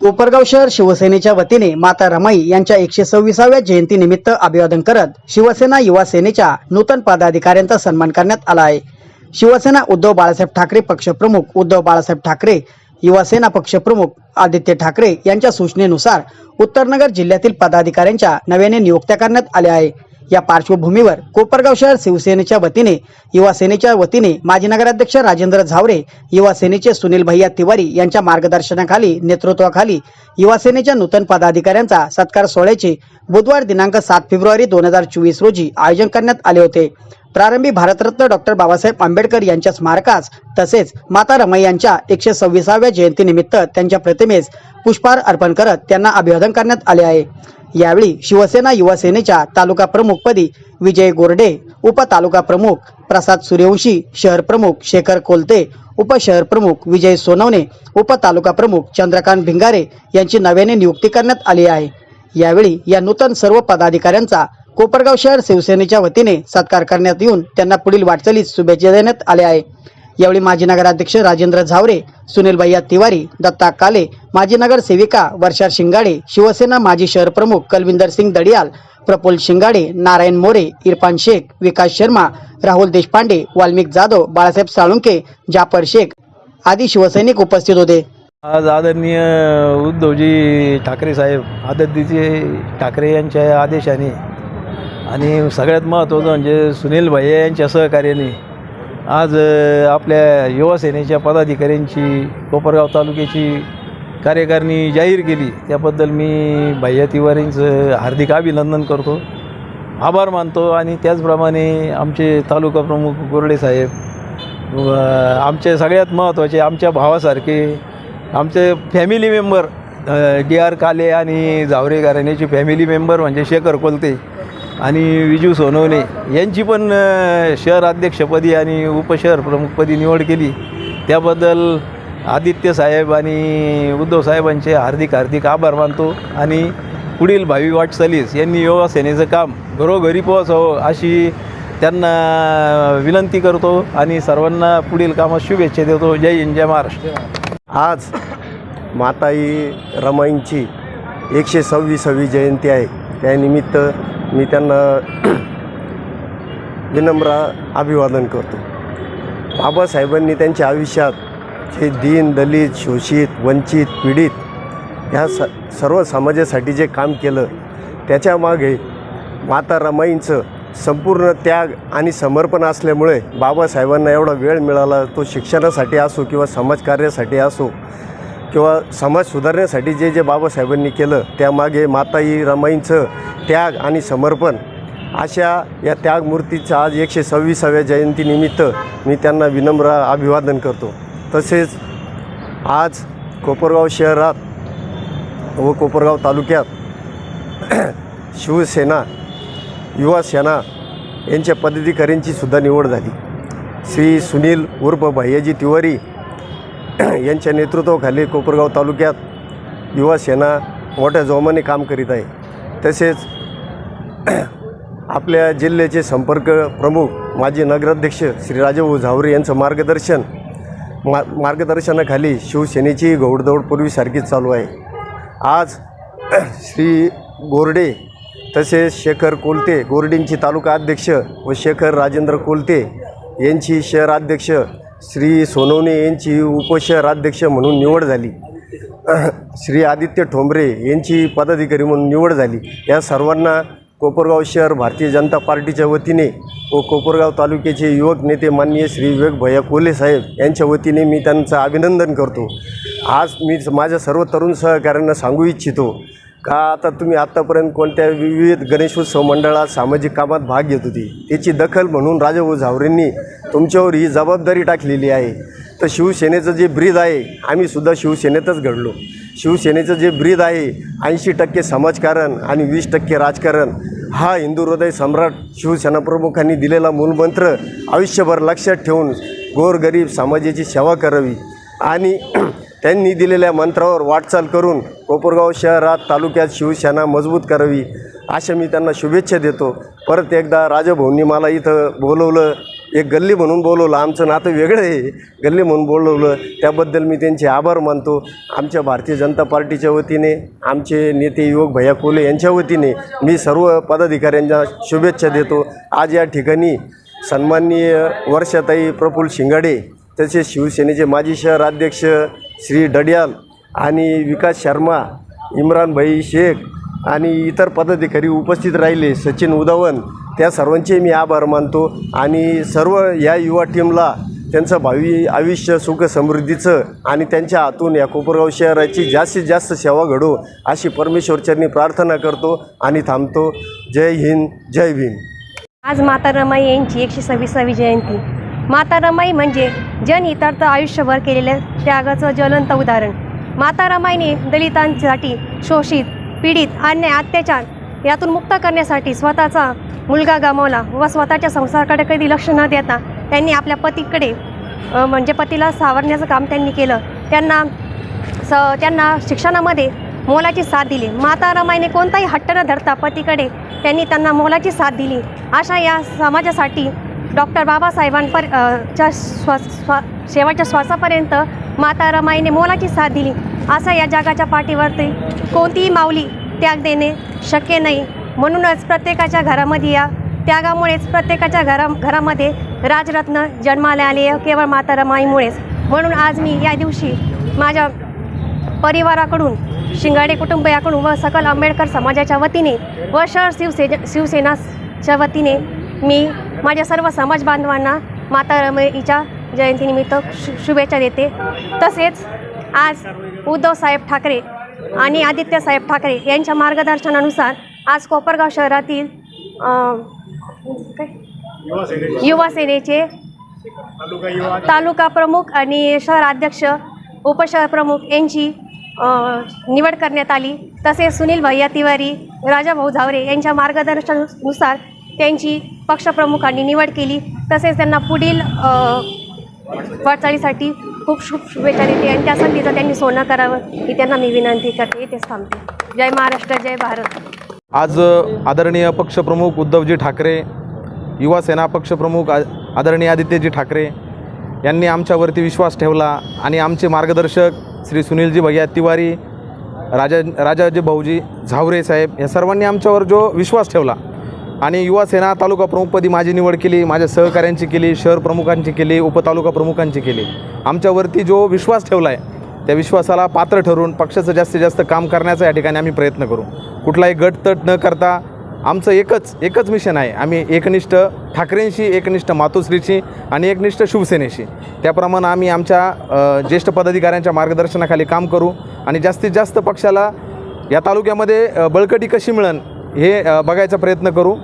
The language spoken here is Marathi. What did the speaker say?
कोपरगाव शहर शिवसेनेच्या वतीने माता रमाई यांच्या एकशे सव्वीसाव्या जयंतीनिमित्त अभिवादन करत शिवसेना युवा सेनेच्या नूतन पदाधिकाऱ्यांचा सन्मान करण्यात आला आहे. शिवसेना उद्धव बाळासाहेब ठाकरे पक्षप्रमुख उद्धव बाळासाहेब ठाकरे युवासेना पक्षप्रमुख आदित्य ठाकरे यांच्या सूचनेनुसार उत्तरनगर जिल्ह्यातील पदाधिकाऱ्यांच्या नव्याने नियुक्त्या करण्यात आल्या आहे. या पार्श्वभूमीवर कोपरगाव शहर शिवसेनेच्या वतीने युवा सेनेच्या वतीने माजी नगराध्यक्ष राजेंद्र झावरे युवा सेनेचे सुनील भैया तिवारी यांच्या मार्गदर्शनाखाली नेतृत्वाखाली युवा सेनेच्या नूतन पदाधिकाऱ्यांचा सत्कार सोहळ्याचे बुधवार दिनांक सात फेब्रुवारी दोन हजार चोवीस रोजी आयोजन करण्यात आले होते. प्रारंभी भारतरत्न डॉक्टर बाबासाहेब आंबेडकर यांच्या स्मारकास तसेच माता रमाई यांच्या एकशे सव्वीसाव्या जयंतीनिमित्त त्यांच्या प्रतिमेस पुष्पहार अर्पण करत त्यांना अभिवादन करण्यात आले आहे. यावेळी शिवसेना युवा सेनेच्या तालुका प्रमुखपदी विजय गोरडे उपतालुका प्रमुख प्रसाद सूर्यवंशी शहर प्रमुख शेखर कोलते उपशहर प्रमुख विजय सोनवणे उपतालुका प्रमुख चंद्रकांत भिंगारे यांची नव्याने नियुक्ती करण्यात आली आहे. यावेळी या नूतन सर्व पदाधिकाऱ्यांचा कोपरगाव शहर शिवसेनेच्या वतीने सत्कार करण्यात येऊन त्यांना पुढील वाटचालीस शुभेच्छा देण्यात आल्या आहे यावेळी माजी नगराध्यक्ष राजेंद्र झावरे सुनील भैया तिवारी दत्ता काले माजी नगरसेविका वर्षा शिंगाडे शिवसेना माजी शहर प्रमुख कलविंदर सिंग दडियाल प्रफुल शिंगाडे नारायण मोरे इरफान शेख विकास शर्मा राहुल देशपांडे वाल्मिक जाधव बाळासाहेब साळुंके जाफर शेख आदी शिवसैनिक उपस्थित होते. आज आदरणीय उद्धवजी ठाकरे साहेब आदरणीचे ठाकरे यांच्या आदेशाने आणि सगळ्यात महत्त्वाचं म्हणजे सुनील भैया यांच्या सहकार्याने आज आपल्या युवासेनेच्या पदाधिकाऱ्यांची कोपरगाव तालुक्याची कार्यकारिणी जाहीर केली. त्याबद्दल मी भैया तिवारींचं हार्दिक अभिनंदन करतो. आभार मानतो आणि त्याचप्रमाणे आमचे तालुका प्रमुख गोरडे साहेब आमचे सगळ्यात महत्त्वाचे आमच्या भावासारखे आमचे फॅमिली मेंबर डी आर काले आणि जावरे घराण्याचे फॅमिली मेंबर म्हणजे शेखर कोलते आणि विजू सोनवणे यांची पण शहर अध्यक्षपदी आणि उपशहर प्रमुखपदी निवड केली. त्याबद्दल आदित्य साहेब आणि उद्धव साहेबांचे हार्दिक हार्दिक आभार मानतो. आणि पुढील भावी वाटचालीस यांनी युवा सेनेचं काम घरोघरी पोहोचावं अशी त्यांना विनंती करतो. आणि सर्वांना पुढील कामात शुभेच्छा देतो. जय हिंद जय महाराष्ट्र. आज माताई रमाईंची एकशे सव्वीसावी जयंती आहे. त्यानिमित्त मी त्यांना विनम्र अभिवादन करतो. बाबासाहेबांनी त्यांच्या आयुष्यात जे दीन दलित शोषित वंचित पीडित ह्या स सर्व समाजासाठी जे काम केलं त्याच्यामागे माता रमाईंचं संपूर्ण त्याग आणि समर्पण असल्यामुळे बाबासाहेबांना एवढा वेळ मिळाला तो शिक्षणासाठी असो किंवा समाजकार्यासाठी असो किंवा समाज सुधारण्यासाठी जे जे बाबासाहेबांनी केलं त्यामागे माताई रमाईंचं त्याग आणि समर्पण अशा या त्यागमूर्तीचं आज एकशे सव्वीसाव्या जयंतीनिमित्त मी त्यांना विनम्र अभिवादन करतो. तसेच आज कोपरगाव शहरात व कोपरगाव तालुक्यात शिवसेना युवा सेना यांच्या पदाधिकाऱ्यांची सुद्धा निवड झाली. श्री सुनील उर्फ भैयाजी तिवारी यांच्या नेतृत्वाखाली कोपरगाव तालुक्यात युवा सेना मोठ्या जोमाने काम करीत आहे. तसेच आपल्या जिल्ह्याचे संपर्क प्रमुख माजी नगराध्यक्ष श्री राजाभाऊ झावरे यांचं मार्गदर्शन मा मार्गदर्शनाखाली शिवसेनेची घौडदौड पूर्वीसारखीच चालू आहे. आज श्री गोरडे तसेच शेखर कोलते गोरडेंची तालुका अध्यक्ष व शेखर राजेंद्र कोलते यांची शहराध्यक्ष श्री सोनवणे यांची उपशहराध्यक्ष म्हणून निवड झाली. श्री आदित्य ठोंबरे यांची पदाधिकारी म्हणून निवड झाली. या सर्वांना कोपरगाव शहर भारतीय जनता पार्टीच्या वतीने व कोपरगाव तालुक्याचे युवक नेते माननीय श्री विवेक भैया कोले साहेब यांच्या वतीने मी त्यांचं अभिनंदन करतो. आज मी माझ्या सर्व तरुण सहकाऱ्यांना सांगू इच्छितो. का आता तुम्ही आत्तापर्यंत कोणत्या विविध गणेशोत्सव मंडळात सामाजिक कामात भाग घेत होती? त्याची दखल म्हणून राजाभाऊ झावरेंनी तुमच्यावर ही जबाबदारी टाकलेली आहे. तर शिवसेनेचं जे ब्रीद आहे आम्हीसुद्धा शिवसेनेतच घडलो. शिवसेनेचं जे ब्रीद आहे ऐंशी टक्के समाजकारण आणि वीस टक्के राजकारण हा हिंदू हृदय सम्राट शिवसेना प्रमुखांनी दिलेला मूलमंत्र आयुष्यभर लक्षात ठेवून गोरगरीब समाजाची सेवा करावी. आणि त्यांनी दिलेल्या मंत्रावर वाटचाल करून कोपरगाव शहरात तालुक्यात शिवसेना मजबूत करावी अशा मी त्यांना शुभेच्छा देतो. परत एकदा राजभवनी मला इथं बोलवलं एक गल्ली म्हणून बोलवलं आमचं नातं वेगळं आहे. गल्ली म्हणून बोलवलं त्याबद्दल मी त्यांचे आभार मानतो. आमच्या भारतीय जनता पार्टीच्या वतीने आमचे नेते युवक भैया कोले यांच्या वतीने मी सर्व पदाधिकाऱ्यांना शुभेच्छा देतो. आज या ठिकाणी सन्माननीय वर्षाताई प्रफुल्ल शिंगाडे तसेच शिवसेनेचे माजी शहर अध्यक्ष श्री डडियाल आणि विकास शर्मा इम्रान भाई शेख आणि इतर पदाधिकारी उपस्थित राहिले. सचिन उदावन त्या सर्वांचे मी आभार मानतो आणि सर्व या युवा टीमला त्यांचं भावी आयुष्य सुख समृद्धीचं आणि त्यांच्या हातून या कोपरगाव शहराची जास्तीत जास्त सेवा घडो अशी परमेश्वरचरणी प्रार्थना करतो आणि थांबतो. जय हिंद जय भीम. आज माता रमाई यांची एकशे सव्वीसावी जयंती. माता रमाई म्हणजे जनहितार्थ आयुष्यभर केलेल्या त्यागाचं ज्वलंत उदाहरण. माता रमाईने दलितांसाठी शोषित पीडित अन्याय अत्याचार यातून मुक्त करण्यासाठी स्वतःचा मुलगा गमावला व स्वतःच्या संसाराकडे कधी लक्ष न देता त्यांनी आपल्या पतीकडे म्हणजे पतीला सावरण्याचं काम त्यांनी केलं. त्यांना स त्यांना शिक्षणामध्ये मोलाची साथ दिली. माता रमाईने कोणताही हट्ट न धरता पतीकडे त्यांनी त्यांना मोलाची साथ दिली. अशा या समाजासाठी डॉक्टर बाबासाहेबांपर च्या श्वास स्वा शेवटच्या श्वासापर्यंत माता रमाईने मोलाची साथ दिली. असं या जगाच्या पाठीवरती कोणतीही माऊली त्याग देणे शक्य नाही. म्हणूनच प्रत्येकाच्या घरामध्ये या त्यागामुळेच प्रत्येकाच्या घरा घरामध्ये राजरत्न जन्माला आले केवळ माता रमाईमुळेच. म्हणून आज मी या दिवशी माझ्या परिवाराकडून शिंगाडे कुटुंबियाकडून व सकल आंबेडकर समाजाच्या वतीने व शहर शिवसे शिवसेनाच्या वतीने मी माझ्या सर्व समाज बांधवांना माता रमईच्या जयंतीनिमित्त शु शुभेच्छा देते. तसेच आज उद्धव साहेब ठाकरे आणि आदित्यसाहेब ठाकरे यांच्या मार्गदर्शनानुसार आज कोपरगाव शहरातील युवा सेनेचे तालुका प्रमुख आणि शहर अध्यक्ष उपशहर प्रमुख यांची निवड करण्यात आली. तसेच सुनील भैया तिवारी राजाभाऊ झावरे यांच्या मार्गदर्शनानुसार त्यांची पक्षप्रमुखांनी निवड केली. तसेच त्यांना पुढील अ, वाटचालीसाठी खूप शुभ शुभेच्छा देते आणि त्या संधीचं त्यांनी सोनं करावं ही त्यांना मी विनंती करते. इथेच थांबते. जय महाराष्ट्र जय भारत. आज आदरणीय पक्षप्रमुख उद्धवजी ठाकरे युवा सेना पक्षप्रमुख आदरणीय आदित्यजी ठाकरे यांनी आमच्यावरती विश्वास ठेवला आणि आमचे मार्गदर्शक श्री सुनीलजी भैया तिवारी राजा राजाजी भाऊजी झावरे साहेब या सर्वांनी आमच्यावर जो विश्वास ठेवला आणि युवा सेना तालुका प्रमुखपदी माझी निवड केली माझ्या सहकाऱ्यांची केली शहर प्रमुखांची केली उपतालुका प्रमुखांची केली. आमच्यावरती जो विश्वास ठेवला आहे त्या विश्वासाला पात्र ठरून पक्षाचं जास्तीत जास्त काम करण्याचा या ठिकाणी आम्ही प्रयत्न करू. कुठलाही गटतट न करता आमचं एकच एकच मिशन आहे. आम्ही एकनिष्ठ ठाकरेंशी एकनिष्ठ मातोश्रीशी आणि एकनिष्ठ शिवसेनेशी. त्याप्रमाणे आम्ही आमच्या ज्येष्ठ पदाधिकाऱ्यांच्या मार्गदर्शनाखाली काम करू आणि जास्तीत जास्त पक्षाला या तालुक्यामध्ये बळकटी कशी मिळन हे बघायचा प्रयत्न करू.